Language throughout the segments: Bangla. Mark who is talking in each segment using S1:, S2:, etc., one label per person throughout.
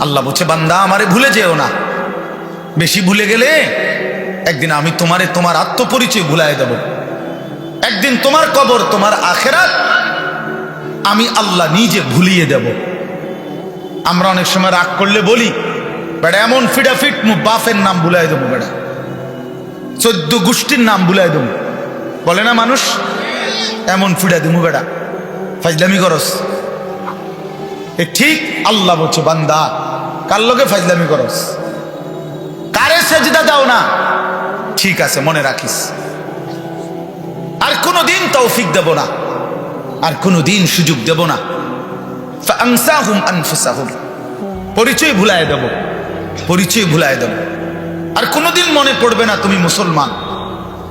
S1: আল্লাহ বলছে, বান্দা, আমারে ভুলে যেও না। বেশি ভুলে গেলে একদিন আমি তোমারে তোমার আত্মপরিচয় ভুলাই দেব। একদিন তোমার কবর, তোমার আখেরাত আমি আল্লাহ নিজে ভুলিয়ে দেব। আমরা অনেক সময় রাগ করলে বলি, বেড়া, এমন ফিডাফিট মু বাফের নাম ভুলাই দেবো বেড়া। চোদ্দ গোষ্ঠীর নাম ভুলাই দেবো। বলে না মানুষ? এমন ফিডা দিমু বেড়া। ফাজলামি করস। এ ঠিক আল্লাহ বলছে, বান্দা, কার লোকে ফাজলামি করস? কারে সেজদা দাও না? ঠিক আছে, মনে রাখিস। আর কোনো দিন তৌফিক দেব না। আর কোনো দিন সুযোগ দেব না। ফাংসাহুম আনফুসাহুম। পরিচয় ভুলায় দেব। পরিচয় ভুলায় দেব। আর কোনোদিন মনে পড়বে না তুমি মুসলমান।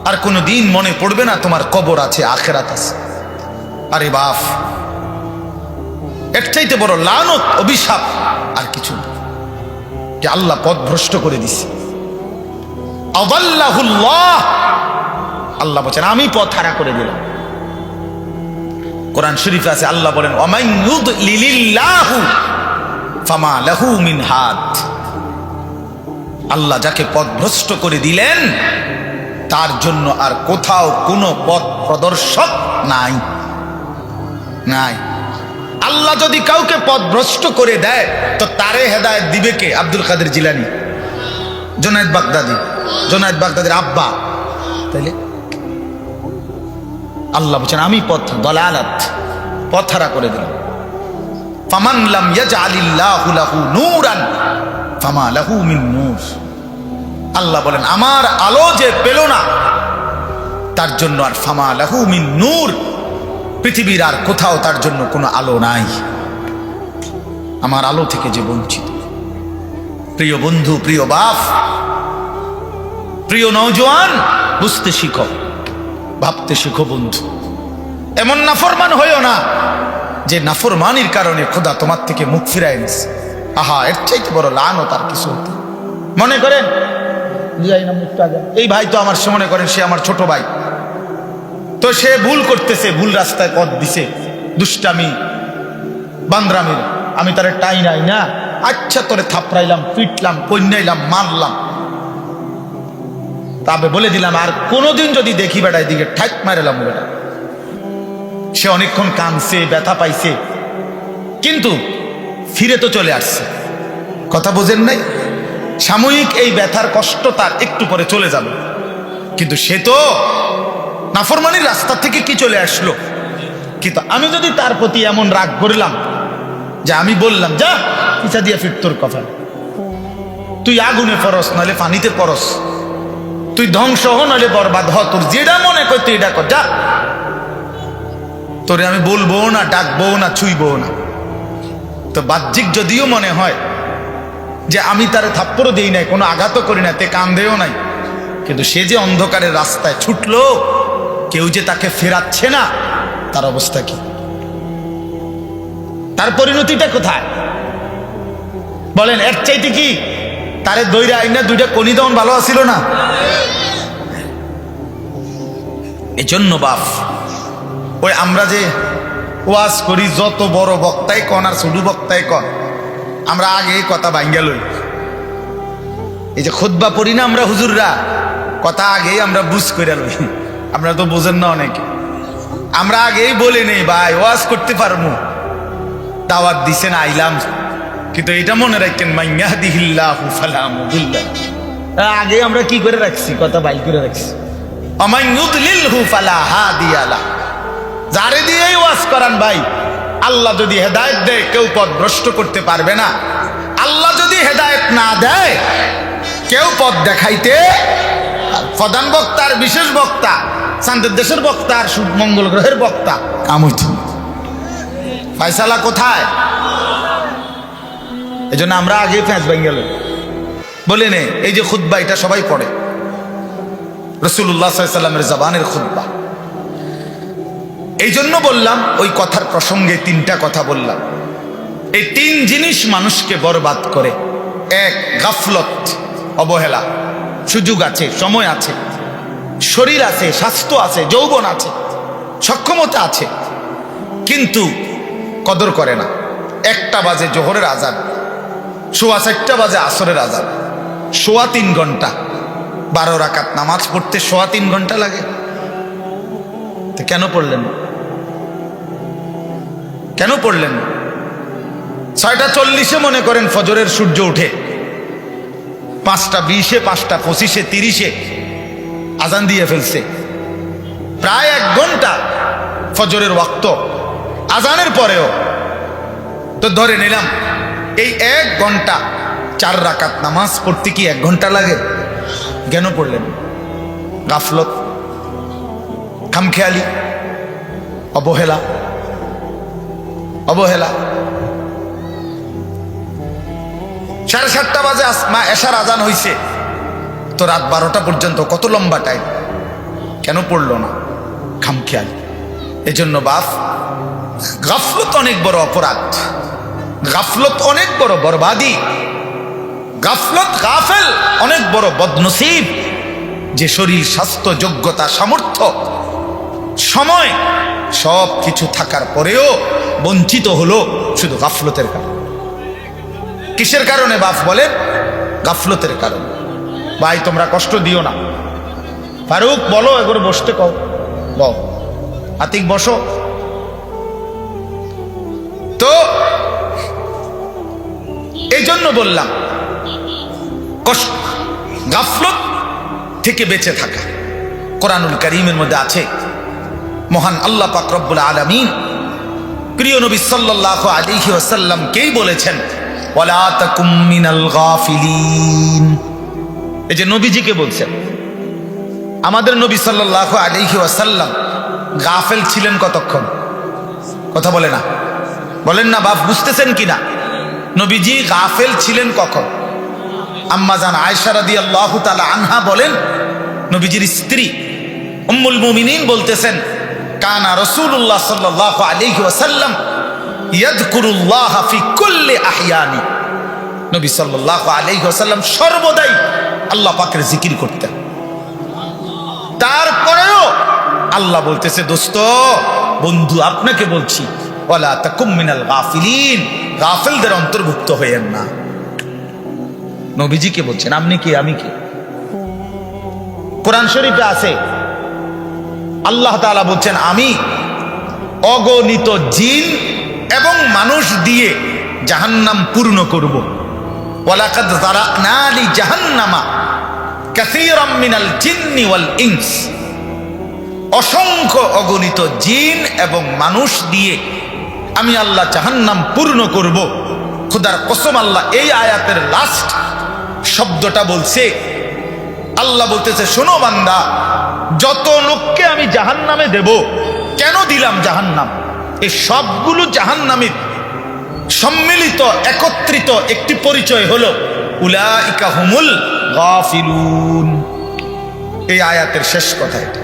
S1: আর কোনো দিন মনে পড়বে না তোমার কবর আছে, আখেরাত আছে। আরে বাপ এর চাইতে বড় লানত, অভিশাপ, আর কিছু। যে আল্লাহ পথ ভ্রষ্ট করে দিছে। আদাল্লাহুল্লাহ। আল্লাহ বলছেন, আমি পথ হারা করে দিলাম। কোরআন শরীফে আছে, আল্লাহ বলেন, ওমাই লিলিল্লাহু ফামা লাহু মিন হাত। আল্লাহ যাকে পথ ভ্রষ্ট করে দিলেন, তার জন্য আর কোথাও কোনো পথ প্রদর্শক নাই। নাই। আল্লাহ যদি কাউকে পথ ভ্রষ্ট করে দেয়, তো তারে হেদায়ত দিবে কে? আব্দুল কাদের জিলানি, জোনায়দ বাগদাদি, জোনায়দ বাগদাদির আব্বা। তাইলে আল্লাহ বলছেন, আমি পথ, দলালাত, পথহারা করে দিলাম। ফামান লাম ইয়াজআলিল্লাহু লাহু নূরান, ফামা লাহু মিন নূর। আল্লাহ বলেন, আমার আলো যে পেল না, তার জন্য আর ফামা লাহু মিন নূর পৃথিবীর আর কোথাও তার জন্য কোনো আলো নাই। আমার আলো থেকে যে বঞ্চিত। প্রিয় বন্ধু, প্রিয় বাপ, প্রিয় নৌজওয়ান বুঝতে শিখো, ভাবতে শিখো বন্ধু। এমন নাফরমান হইও না যে নাফরমানির কারণে খোদা তোমার থেকে মুখ ফিরায় নিছে। আহা, এর চাইতে বড় লান তার কিছু মনে করেন। এই ভাই তো আমার সে মনে করেন সে আমার ছোট ভাই। তো সে ভুল করতেছে, ভুল রাস্তায় পথ দিছে, দুষ্টামি, বান্দ্রামির। আমি তারে টাই নাই না। আচ্ছা তোরে থাপড়াইলাম, পিটলাম, কন্যাইলাম, মারলাম। তবে বলে দিলাম, আর কোনোদিন যদি দেখি বেটায় দিকে ঠাক মারেলাম বেটা। সে অনেকক্ষণ কাঁদছে, ব্যথা পাইছে। কিন্তু ফিরে তো চলে আসছে। কথা বোঝেন নাই? সাময়িক এই ব্যথার কষ্ট তার একটু পরে চলে যাবে। কিন্তু সে তো নাফরমানির রাস্তা থেকে কি চলে আসলো? কিন্তু আমি যদি তার প্রতি এমন রাগ করলাম, যে আমি বললাম, যা, পিছা দিয়ে ফির তোর কথা তুই আগুনে পরস, নাহলে পানিতে পরস। তুই ধ্বংস হ, নাহলে বরবাদ হ। তোর যেটা মনে কর তুই এটা কর, যা। তোরে আমি বলব না, ডাকবো না, ছুইবো না। তো বাহ্যিক যদিও মনে হয় যে আমি তারে থাপ্পড়ও দিই নাই, কোনো আঘাতও করি না তে কান্দেও নাই। কিন্তু সে যে অন্ধকারের রাস্তায় ছুটলো কেউ যে তাকে ফেরাচ্ছে না, তার অবস্থা কি? তার পরিণতিটা কোথায়? বলেন, এর চাইতে কি? তারে দইরা আইনা দুইটা কনি দমন ভালো আছিল না? এজন্য বাপ, ওই আমরা যে ওয়াজ করি, যত বড় বক্তাই কন আর ছোট বক্তাই কন, আমরা আগে কথা ভাঙ্গা লই। এই যে খুদ্া পড়ি না আমরা হুজুররা, কথা আগেই আমরা বুঝ করে লই। আমরা তো বোঝেন না অনেকে। আমরা আগেই বলে নেই, ভাই, ওয়াজ করতে পারব দাওয়াত দিছেন আইলাম। কিন্তু এটা মনে রাখেন আগে আমরা কি করে রাখছি? কথা বাই করে রাখছি। যারে দিয়েই ওয়াজ করান, ভাই, আল্লাহ যদি হেদায়েত দেয়, কেউ পথ ভ্রষ্ট করতে পারবে না। আল্লাহ যদি হেদায়েত না দেয়, কেউ পথ দেখাইতে প্রধান বক্তা আর বিশেষ বক্তা চান্দের দেশের বক্তা আর মঙ্গল গ্রহের বক্তা। কামুচ ফাইসালা কোথায়? এই জন্য আমরা আগে ফ্যাঁস ভেঙে গেল বলে নে এই যে খুদ্া এটা সবাই পড়ে। রসুল্লাহ সাল্লামের জবানের খুদ্া এই জন্য বললাম ওই কথার প্রসঙ্গে তিনটা কথা বললাম। এই তিন জিনিস মানুষকে বরবাদ করে। এক গাফলত অবহেলা। সুযোগ আছে, সময় আছে, শরীর আছে, স্বাস্থ্য আছে, যৌবন আছে, সক্ষমতা আছে, কিন্তু কদর করে না। একটা বাজে জোহরের আজান, সোয়া চারটা বাজে আসরের আজান, সোয়া তিন ঘণ্টা, বারো রাকাত নামাজ পড়তে সোয়া তিন ঘণ্টা লাগে। তো কেন পড়লেন? কেন পড়লেন? ছয়টা চল্লিশে মনে করেন ফজরের সূর্য উঠে। পাঁচটা বিশে, পাঁচটা পঁচিশে, তিরিশে আজান দিয়ে ফেলছে। প্রায় এক ঘণ্টা ফজরের ওয়াক্ত। আজানের পরেও তো ধরে নিলাম, এই এক ঘণ্টা চার রাকাত নামাজ পড়তে কি এক ঘণ্টা লাগে? কেন পড়লেন? গাফলত, খামখেয়ালি, অবহেলা অবহেলা। সাড়ে সাতটা বাজে মা এশার আজান হইছে। তো রাত বারোটা পর্যন্ত কত লম্বা টাইম কেন পড়ল না? খামখেয়াল। এজন্য বাপ, গাফলত অনেক বড় অপরাধ। গাফলত অনেক বড় বরবাদি। গাফলত গাফেল অনেক বড় বদনসিব। যে শরীর, স্বাস্থ্য, যোগ্যতা, সামর্থ্য, সময় সব কিছু থাকার পরেও বঞ্চিত হলো শুধু গাফলতের কারণে। কিসের কারণে বাপ বলেন গাফলতের কারণে। ভাই, তোমরা কষ্ট দিও না। ফারুক, বলো এগুলো বসতে কও। বল আতিক, বসো। তো এই জন্য বললাম, কষ্ট, গাফলত থেকে বেঁচে থাকা। কোরআনুল করিমের মধ্যে আছে, মহান আল্লাহ পাক রব্বুল আলামিন প্রিয় নবী সাল্লাল্লাহু আলাইহি ওয়াসাল্লামকেই বলেছেন ওয়ালা তাকুম মিনাল গাফিলিন। এই যে নবীজিকে বলছেন, আমাদের নবী সাল্লাল্লাহু আলাইহি ওয়াসাল্লাম গাফেল ছিলেন কতক্ষণ? কথা বলে না। বলেন না, বাপ, বুঝতেছেন কিনা? নবীজি গাফেল ছিলেন কখন? আম্মাজান আয়সা রাদিয়াল্লাহু তাআলা আনহা বলেন, নবীজির স্ত্রী উম্মুল মুমিনিন বলতেছেন, কানা রাসূলুল্লাহ সাল্লাল্লাহু আলাইহি ওয়াসাল্লাম আহয়ানি। নবী সর্বদাই আল্লাহ জিকির করতেন। আল্লাহ বলতেছে, দোস্ত, বন্ধু, আপনাকে বলছি গাফিলদের অন্তর্ভুক্ত হইয়েন না। নবীজিকে বলছেন, আপনি কি? আমি কি? কোরআন শরীফে আছে, আল্লাহ তাআলা বলছেন, আমি অগণিত জিন এবং মানুষ দিয়ে জাহান্নাম পূর্ণ করব। ওয়ালাকাদ যারাকনা জাহান্নামা কাসীরাম মিনাল ওয়াল অসংখ্য অগণিত জিন এবং মানুষ দিয়ে আমি আল্লাহ জাহান্নাম পূর্ণ করব। খুদার কসম আল্লাহ এই আয়াতের লাস্ট শব্দটা বলছে, আল্লাহ বলতেছে, শোনো বান্দা, যত লোককে আমি জাহান্নামে দেব, কেন দিলাম জাহান্নাম? এই সবগুলো জাহান্নামের সম্মিলিত, একত্রিত একটি পরিচয় হলো উলাইকা হুমুল গাফিলুন। এই আয়াতের শেষ কথা এটা।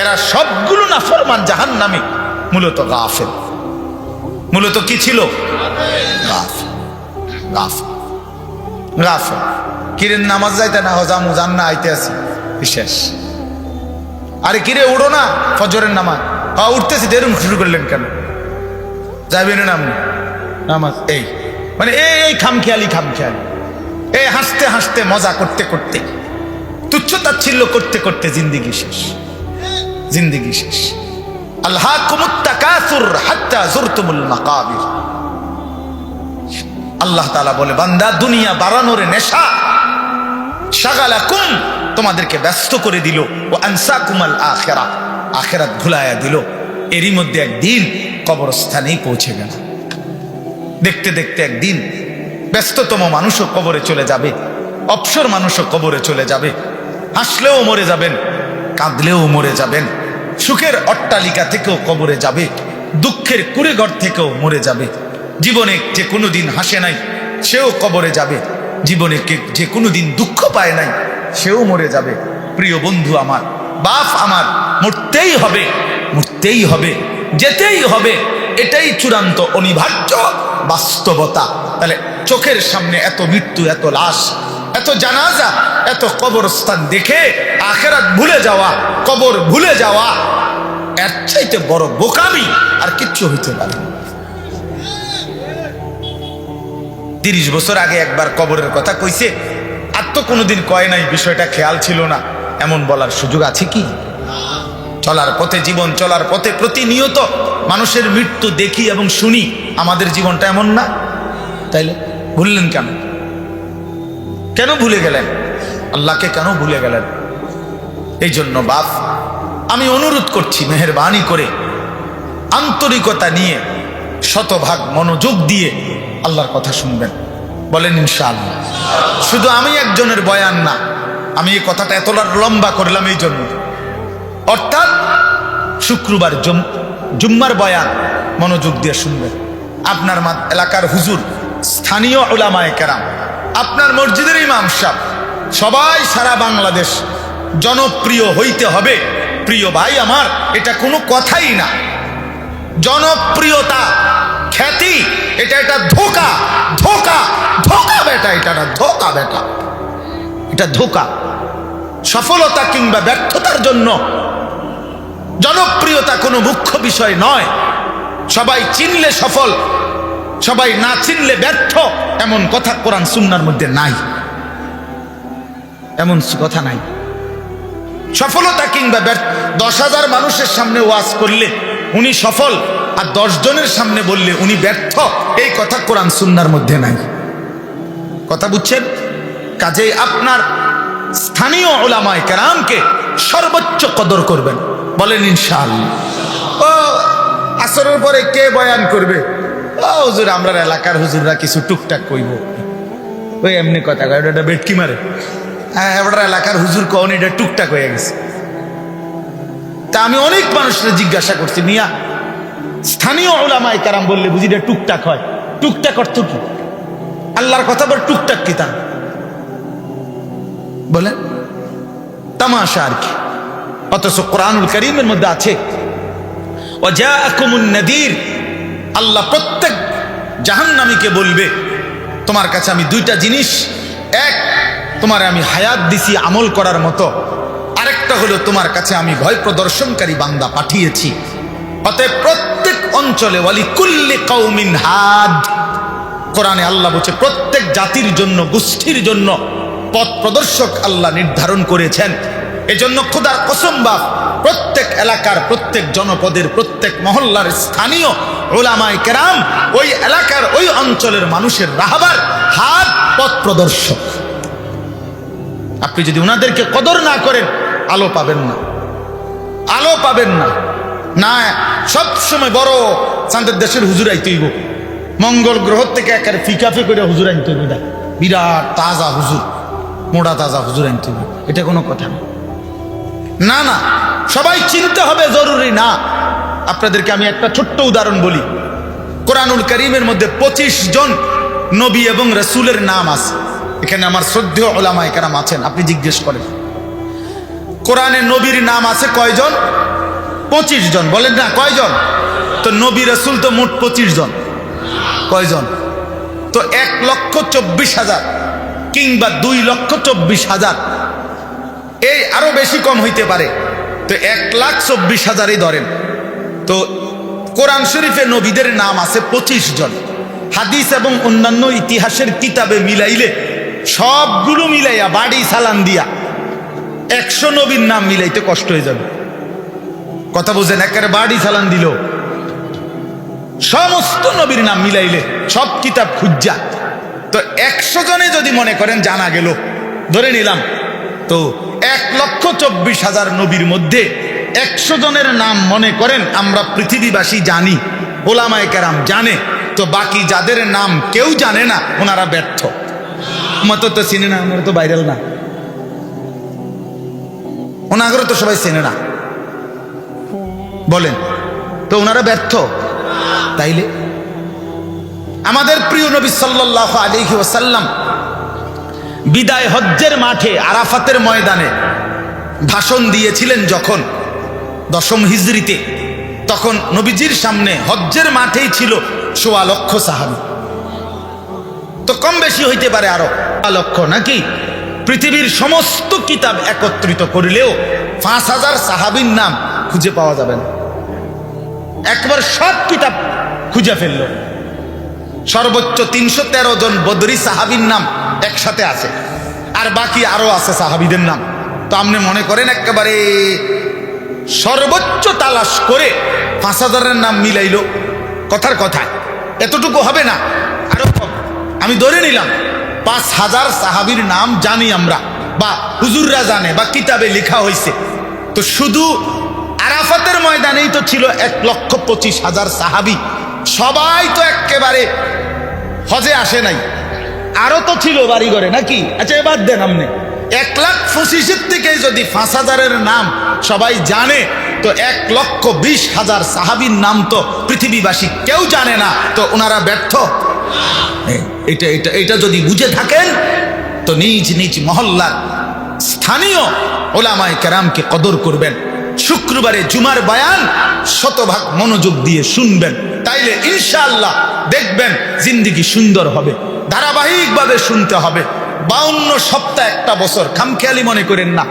S1: এরা সবগুলো নাফরমান জাহান্নামী, মূলত গাফেল। মূলত কি ছিল? গাফেল। নামাজ যাইতে না হজামু জান না আইতে আছি। বিশেষ। আরে কিরে, উড়ো না ফজরের নামাজ। হ্যাঁ উঠতেছি, দেরুন শুরু করলেন কেন? যাবেন না আপনি নামাজ। এই মানে এই এই খামখেয়ালি খামখেয়ালি। এই হাসতে হাসতে মজা করতে করতে। তুচ্ছ তাচ্ছিল্য করতে করতে জিন্দিগি শেষ। জিন্দিগি শেষ। আল্লাহ আল্লাহ তাআলা বলে বান্দা দুনিয়া বাড়ানোর নেশা। শাগালাকুম তোমাদেরকে ব্যস্ত করে দিল। ও আনসাকুমাল আখেরা আখেরাত ভুলায়া দিল। এরই মধ্যে একদিন কবরস্থানেই পৌঁছে গেল। দেখতে দেখতে একদিন ব্যস্ততম মানুষও কবরে চলে যাবে, অপসর মানুষও কবরে চলে যাবে। হাসলেও মরে যাবেন, কাঁদলেও মরে যাবেন, সুখের অট্টালিকা থেকেও কবরে যাবে, দুঃখের কুড়েঘর থেকেও মরে যাবে। জীবনে যে কোনো দিন হাসে নাই, সেও কবরে যাবে। জীবনে যে কোনো দিন দুঃখ পায় নাই, সেও মরে যাবে। প্রিয় বন্ধু আমার, বাপ আমার, মরতেই হবে। মরতেই হবে, যেতেই হবে, এটাই চূড়ান্ত অনিবার্য বাস্তবতা। তাহলে চোখের সামনে এত মৃত্যু, এত লাশ, এত জানাজা, এত কবরস্থান দেখে আখেরাত ভুলে যাওয়া, কবর ভুলে যাওয়া, এর চাইতে বড় বোকামি আর কিচ্ছু হইতে পারে তিরিশ বছর আগে একবার কবরের কথা কইছে, আর তো কোনোদিন কয় নাই, বিষয়টা খেয়াল ছিল না। এমন বলার সুযোগ আছে কি? চলার পথে, জীবন চলার পথে প্রতিনিয়ত মানুষের মৃত্যু দেখি এবং শুনি, আমাদের জীবনটা এমন না? তাইলে ভুললেন কেন? কেন ভুলে গেলেন? আল্লাহকে কেন ভুলে গেলেন? এই জন্য বাপ, আমি অনুরোধ করছি, মেহরবানি করে আন্তরিকতা নিয়ে শতভাগ মনোযোগ দিয়ে আল্লাহর কথা শুনবেন। বলেন, ইনশাআল্লাহ। শুধু আমি একজনের বয়ান না, আমি এই কথাটা এতটা লম্বা করলাম এই জন্য অর্থাৎ শুক্রবার জুম জুম্মার বয়ান মনোযোগ দিয়ে শুনবেন। আপনার এলাকার হুজুর, স্থানীয় ওলামায় কেরাম, আপনার মসজিদের ইমাম সাহ, সবাই সারা বাংলাদেশ জনপ্রিয় হইতে হবে। প্রিয় ভাই আমার, এটা কোনো কথাই না। জনপ্রিয়তা, খ্যাতি, এটা এটা ধোকা ধোকা ধোকা বেটা, এটা একটা ধোকা বেটা। এটা ধোকা। সফলতা কিংবা ব্যর্থতার জন্য জনপ্রিয়তা কোনো মুখ্য বিষয় নয়। সবাই চিনলে সফল, সবাই না চিনলে ব্যর্থ, এমন কথা কোরআন সুন্নার মধ্যে নাই। এমন কথা নাই। সফলতা কিংবা ব্যর্থ, দশ হাজার মানুষের সামনে ওয়াজ করলে উনি সফল আর দশ জনের সামনে বললে উনি ব্যর্থ, এই কথা কোরআন সুন্নার মধ্যে নাই। কথা বুঝছেন? কাজেই আপনার স্থানীয় ওলামায় কেরামকে সর্বোচ্চ কদর করবেন। বলেন ইনশাআল্লাহ ও, আসরের পরে কে বয়ান করবে? ও, হুজুর আমরা এলাকার হুজুররা কিছু টুকটাক কইব। ওই এমনি কথা কয়, ওটা বেটকি মারে। হ্যাঁ এবার এলাকার হুজুর কন এটা টুকটাক হয়ে গেছে। তা আমি অনেক মানুষের জিজ্ঞাসা করছি, মিয়া, স্থানীয় ওলামায় কারাম বললে বুঝি এটা টুকটাক হয়? টুকটাক অর্থ কি? আল্লাহর কথা বল টুকটাক কি তা? বলেন, তামাশা আর কি। অথচ কোরআনুল করিমের মধ্যে আছে ও ওয়াজাআকুমুন নাদির আল্লাহ প্রত্যেক জাহান্নামীকে বলবে, তোমার কাছে আমি দুইটা জিনিস, এক, তোমার আমি হায়াত দিছি আমল করার মতো, আরেকটা হলো তোমার কাছে আমি ভয় প্রদর্শনকারী বান্দা পাঠিয়েছি। অতএব প্রত্যেক অঞ্চলে ওয়ালি কুল্লি কৌমিন হাদ। কোরআনে আল্লাহ বলছে, প্রত্যেক জাতির জন্য, গোষ্ঠীর জন্য পথ প্রদর্শক আল্লাহ নির্ধারণ করেছেন। এজন্য খুদার কসম বাপ প্রত্যেক এলাকার, প্রত্যেক জনপদের, প্রত্যেক মহল্লার স্থানীয় ওলামায় কেরাম, ওই এলাকার, ওই অঞ্চলের মানুষের রাহাবার, হাত পথ প্রদর্শক। আপনি যদি ওনাদেরকে কদর না করেন, আলো পাবেন না। আলো পাবেন না। না সব সময় বড় চাঁদের দেশের হুজুর আইতে হইব। মঙ্গল গ্রহ থেকে একেবারে ফিকাফে করে হুজুর আনতে হইব। বিরাট তাজা হুজুর মোড়া তাজা হুজুর আনতে এটা কোনো কথা না। না না, সবাই চিনতে হবে জরুরি না। আপনাদেরকে আমি একটা ছোট্ট উদাহরণ বলি। কোরআনুল করিমের মধ্যে পঁচিশ জন নবী এবং রসুলের নাম আছে। এখানে আমার শ্রদ্ধেয় ওলামায় কেরাম আছেন, আপনি জিজ্ঞেস করেন। কোরআনে নবীর নাম আছে কয়জন? পঁচিশ জন, বলেন না, কয়জন? তো নবী, রসুল তো মোট পঁচিশ জন। কয়জন? তো এক লক্ষ চব্বিশ হাজার কিংবা দুই লক্ষ চব্বিশ হাজার। এই আরও বেশি কম হইতে পারে। তো এক লাখ চব্বিশ হাজারই ধরেন। তো কোরআন শরীফে নবীদের নাম আছে পঁচিশ জন। হাদিস এবং অন্যান্য ইতিহাসের কিতাবে মিলাইলে সবগুলো মিলাইয়া বাড়ি সালান দিয়া একশো নবীর নাম মিলাইতে কষ্ট হয়ে যাবে। কথা বুঝেন, একেবারে বাড়ি সালান দিল। সমস্ত নবীর নাম মিলাইলে সব কিতাব খুঁজা। তো একশো জনে যদি মনে করেন জানা গেল, ধরে নিলাম তো এক লক্ষ চব্বিশ হাজার নবীর মধ্যে একশো জনের নাম মনে করেন, আমরা পৃথিবীবাসী জানি, ওলামায় কেরাম জানে, তো বাকি যাদের নাম কেউ জানে না, ওনারা ব্যর্থ। মতো তো চিনে না ওনারা তো ভাইরাল না। ওনাগরও তো সবাই চেনে না। বলেন, তো ওনারা ব্যর্থ? তাইলে? আমাদের প্রিয় নবী সাল্লাহ আলহি ওসাল্লাম বিদায় হজ্জের মাঠে আরাফাতের ময়দানে ভাষণ দিয়েছিলেন যখন দশম হিজড়িতে তখন নবীজির সামনে হজ্জের মাঠেই ছিল সোয়া লক্ষ সাহাবি। তো কম বেশি হইতে পারে আরও লক্ষ নাকি? পৃথিবীর সমস্ত কিতাব একত্রিত করিলেও পাঁচ হাজার সাহাবির নাম খুঁজে পাওয়া যাবে না। একবার সব কিতাব খুঁজে ফেলল। সর্বোচ্চ তিনশো তেরো জন বদরি সাহাবির নাম একসাথে আছে। আর বাকি আরও আছে সাহাবিদের নাম। তো আপনি মনে করেন একেবারে সর্বোচ্চ তালাশ করে পাঁচ হাজারের নাম মিলাইলো। কথার কথা, এতটুকু হবে না। আরও আমি ধরে নিলাম, পাঁচ হাজার সাহাবির নাম জানি আমরা, বা হুজুররা জানে, বা কিতাবে লেখা হয়েছে তো শুধু আরাফাতের ময়দানেই তো ছিল এক লক্ষ পঁচিশ হাজার সাহাবি। সবাই তো একেবারে হজে আসে নাই। আরও তো ছিল বাড়ি ঘরে নাকি? আচ্ছা এবার দেন আপনি। এক লাখ পঁচিশের থেকে যদি পাঁচ হাজারের নাম সবাই জানে তো এক লক্ষ বিশ হাজার সাহাবির নাম তো পৃথিবীবাসী কেউ জানে না। তো ওনারা ব্যর্থ। এটা এটা এটা যদি বুঝে থাকেন তো নিজ নিজ মহল্লার স্থানীয় ওলামায় কেরামকে কদর করবেন। শুক্রবারে জুমার বায়ান শতভাগ মনোযোগ দিয়ে শুনবেন। তাইলে ইনশাআল্লাহ দেখবেন জিন্দিগি সুন্দর হবে। ধারাবাহিকভাবে শুনতে হবে। বাউন্ন সপ্তাহ একটা বছর খামখেয়ালি মনে করেন না।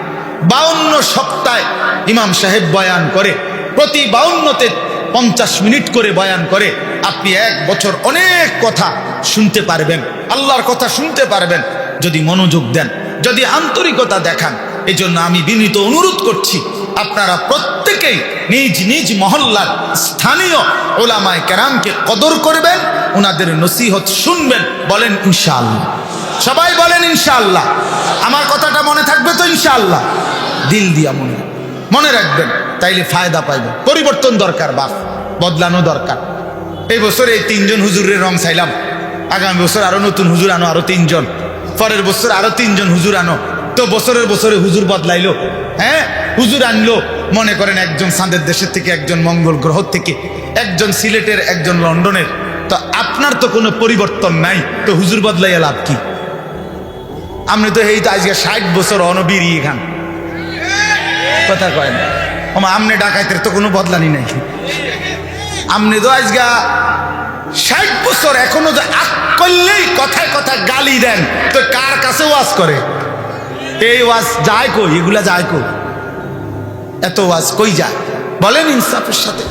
S1: বাউন্ন সপ্তাহে ইমাম সাহেব বয়ান করে। প্রতি বাউন্নতে পঞ্চাশ মিনিট করে বয়ান করে। আপনি এক বছর অনেক কথা শুনতে পারবেন। আল্লাহর কথা শুনতে পারবেন, যদি মনোযোগ দেন, যদি আন্তরিকতা দেখান। এই জন্য আমি বিনীত অনুরোধ করছি, আপনারা প্রত্যেকেই নিজ নিজ মহল্লার স্থানীয় ওলামায় কেরামকে কদর করবেন ওনাদের নসিহত শুনবেন, বলেন ইনশাআল্লাহ। সবাই বলেন ইনশাআল্লাহ। আমার কথাটা মনে থাকবে তো ইনশাআল্লাহ। দিল দিয়া মনে মনে রাখবেন, তাইলে ফায়দা পাইবেন। পরিবর্তন দরকার, বাপ। বদলানো দরকার। এই বছর এই তিনজন হুজুরের রং চাইলাম। আগামী বছর আরও নতুন হুজুর আনো, আরও তিনজন। পরের বছর আরও তিনজন হুজুর আনো। তো বছরের বছরে হুজুর বদলাইলো। হ্যাঁ? হুজুর আনলো। মনে করেন একজন সাঁদের দেশের থেকে, একজন মঙ্গল গ্রহ থেকে, একজন সিলেটের, একজন লন্ডনের। তো আপনার তো কোনো পরিবর্তন নাই। তো হুজুর বদলাইয়া লাভ কি? আপনি তো এই তো আজকে ষাট বছর অনবিরি এখান কথা কয় না। ওমা, আমনে ডাকাইতের তো কোনো বদলানি নাই। আমনে তো আজকে ষাট বছর এখনও যে আক করলেই কথায় কথায় গালি দেন। তো কার কাছে ওয়াজ করে? এই ওয়াজ যায় কই? এগুলা যায় কই? এত ওয়াজ কই যায়? বলেন ইনসাফের সাথে।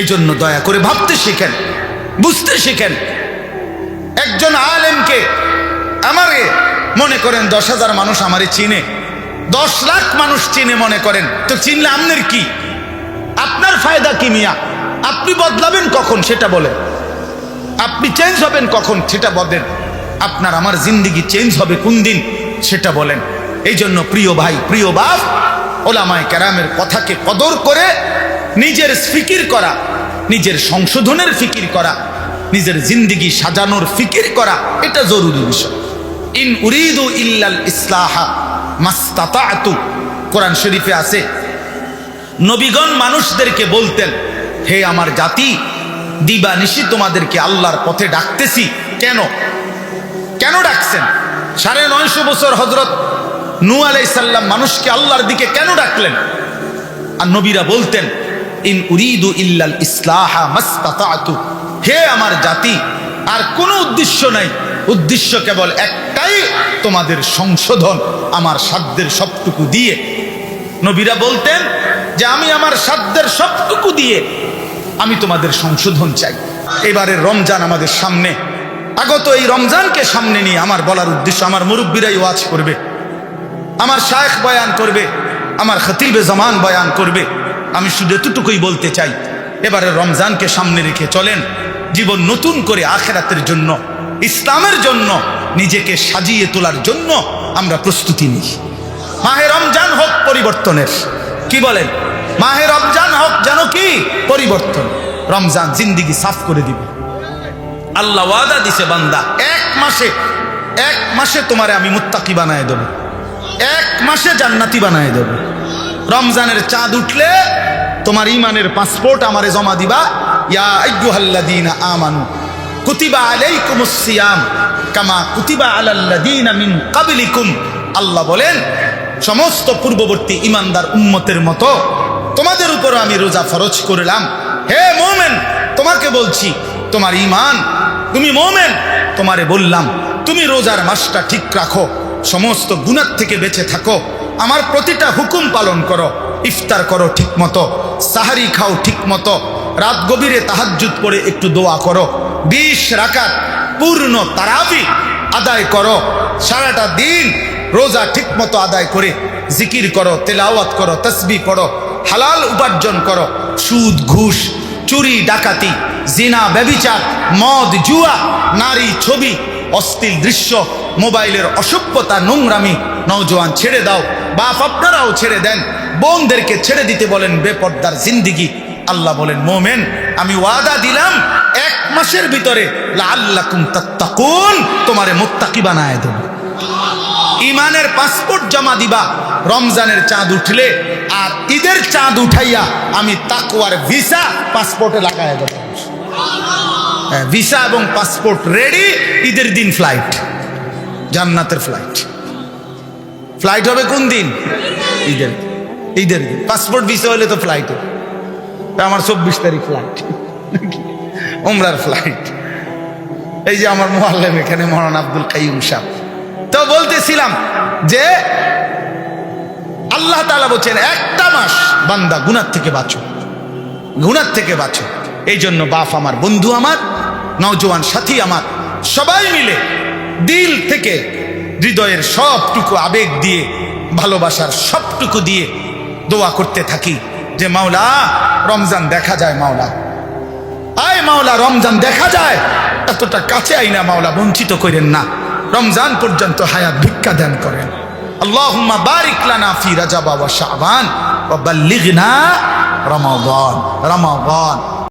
S1: এই জন্য দয়া করে ভাবতে শিখেন। বুঝতে শিখেন। একজন আলেমকে আমারে মনে করেন দশ হাজার মানুষ আমারে চিনে, দশ লাখ মানুষ চিনে মনে করেন। তো চিনলে আপনার কি? আপনার ফায়দা কি মিয়া? আপনি বদলাবেন কখন সেটা বলেন। আপনি চেঞ্জ হবেন কখন সেটা বলেন। আপনার আমার জিন্দিগি চেঞ্জ হবে কোন দিন সেটা বলেন। এই জন্য প্রিয় ভাই, প্রিয় বাপ, ওলামায় ক্যারামের কথাকে কদর করে নিজের ফিকির করা নিজের সংশোধনের ফিকির করা, নিজের জিন্দিগি সাজানোর ফিকির করা, এটা জরুরি বিষয়। ইন উরিদু ইল্লাল ইসলাহা মাস্তাতাতু। কোরআন শরীফে আছে, নবীগণ মানুষদেরকে বলতেন, হে আমার জাতি দিবা নিশি তোমাদেরকে আল্লাহর পথে ডাকতেছি। কেন? কেন ডাকছেন? সাড়ে নয়শো বছর হজরত নু আলাইসাল্লাম মানুষকে আল্লাহর দিকে কেন ডাকলেন? আর নবীরা বলতেন ইন উরিদু ইল্লাল ইসলাহা মাস্তাতাতু হে আমার জাতি, আর কোনো উদ্দেশ্য নাই। উদ্দেশ্য কেবল একটাই, তোমাদের সংশোধন, আমার সাধ্যের সবটুকু দিয়ে। নবীরা বলতেন যে, আমি আমার সাধ্যের সবটুকু দিয়ে আমি তোমাদের সংশোধন চাই। এবারের রমজান আমাদের সামনে। আগত এই রমজানকে সামনে নিয়ে আমার বলার উদ্দেশ্য, আমার মুরব্বীরাই ওয়াজ করবে। আমার শায়েখ বয়ান করবে। আমার খতিবে জামান বয়ান করবে। আমি শুধু এতটুকুই বলতে চাই, এবারে রমজানকে সামনে রেখে চলেন, জীবন নতুন করে আখেরাতের জন্য, ইসলামের জন্য, নিজেকে সাজিয়ে তোলার জন্য আমরা প্রস্তুতি নিই। মাহে রমজান হোক পরিবর্তনের, কি বলেন? মাহে রমজান হোক যেন কি? পরিবর্তন। রমজান জিন্দিগি সাফ করে দিবে। আল্লাহ ওয়াদা দিছে বান্দা, এক মাসে এক মাসে তোমারে আমি মুত্তাকি বানায় দেবো। এক মাসে জান্নাতি বানায় দেবো। রমজানের চাঁদ উঠলে তোমার ইমানের পাসপোর্ট আমারে জমা দিবা। ইয়া আইয়ুহাল্লাযীনা আমানু কুতিবা আলাইকুমুস সিয়াম কামা কুতিবা আলাল্লাযীনা মিন ক্বাবলিকুম। আল্লাহ বলেন, সমস্ত পূর্ববর্তী ইমানদার উম্মতের মতো তোমাদের উপর আমি রোজা ফরজ করলাম। হে মোমেন, তোমাকে বলছি, তোমার ইমান তুমি মোমেন, তোমারে বললাম, তুমি রোজার মাসটা ঠিক রাখো, সমস্ত গুণার থেকে বেঁচে থাকো। আমার প্রতিটা হুকুম পালন করো, ইফতার করো ঠিক মতো, সাহারি খাও ঠিক মতো, রাত গভীরে তাহাজ্জুদ পড়ে একটু দোয়া করো, বিশ রাকাত পূর্ণ তারাবি আদায় করো, সারাটা দিন রোজা ঠিকমতো আদায় করে জিকির করো, তেলাওয়াত করো, তসবি পড়ো, হালাল উপার্জন করো, সুদ, ঘুষ, চুরি, ডাকাতি, জিনা, ব্যবিচার, মদ, জুয়া, নারী, ছবি, অশ্লীল দৃশ্য মোবাইলের অসভ্যতা নোংরামি নওজোয়ান ছেড়ে দাও। বাপ আপনারাও ছেড়ে দেন। বোনদেরকে ছেড়ে দিতে বলেন বেপর্দার জিন্দিগি। আল্লাহ বলেন মোমেন আমি ওয়াদা দিলাম এক মাসের ভিতরে তোমারে মোত্তাকি বানায় দেব। ইমানের পাসপোর্ট জমা দিবা রমজানের চাঁদ উঠলে আর ঈদের চাঁদ উঠাইয়া আমি তাকুয়ার ভিসা পাসপোর্টে লাগাই দেব। হ্যাঁ, ভিসা এবং পাসপোর্ট রেডি ঈদের দিন ফ্লাইট। জান্নাতের ফ্লাইট ফ্লাইট হবে কোন দিন? ঈদের। ঈদের দিন। পাসপোর্ট ভিসা হলে তো ফ্লাইট হবে। আমার চব্বিশ তারিখ ফ্লাইট উমরার ফ্লাইট এই যে আমার মোয়াল্লেম এখানে মহান আব্দুল কাইম সাহ। তো বলতেছিলাম যে আল্লাহ তালা বলছেন, একটা মাস বান্দা গুনার থেকে বাঁচো গুনার থেকে বাঁচো এই জন্য বাপ আমার, বন্ধু আমার, নওজোয়ান সাথী আমার, সবাই মিলে দিল থেকে হৃদয়ের সবটুকু আবেগ দিয়ে, ভালোবাসার সবটুকু দিয়ে দোয়া করতে থাকি যে, মাওলা, রমজান দেখা যায়, মাওলা। আয় মাওলা, রমজান দেখা যায়। এতটা কাছে আইনা মাওলা, বঞ্চিত করেন না। রমজান পর্যন্ত হায়াত ভিক্ষা দান করেন। আল্লাহুম্মা বারিক লানা ফি রাজাবা ওয়া শাবান ওয়া বাল্লিগনা রমাদান রমাদান।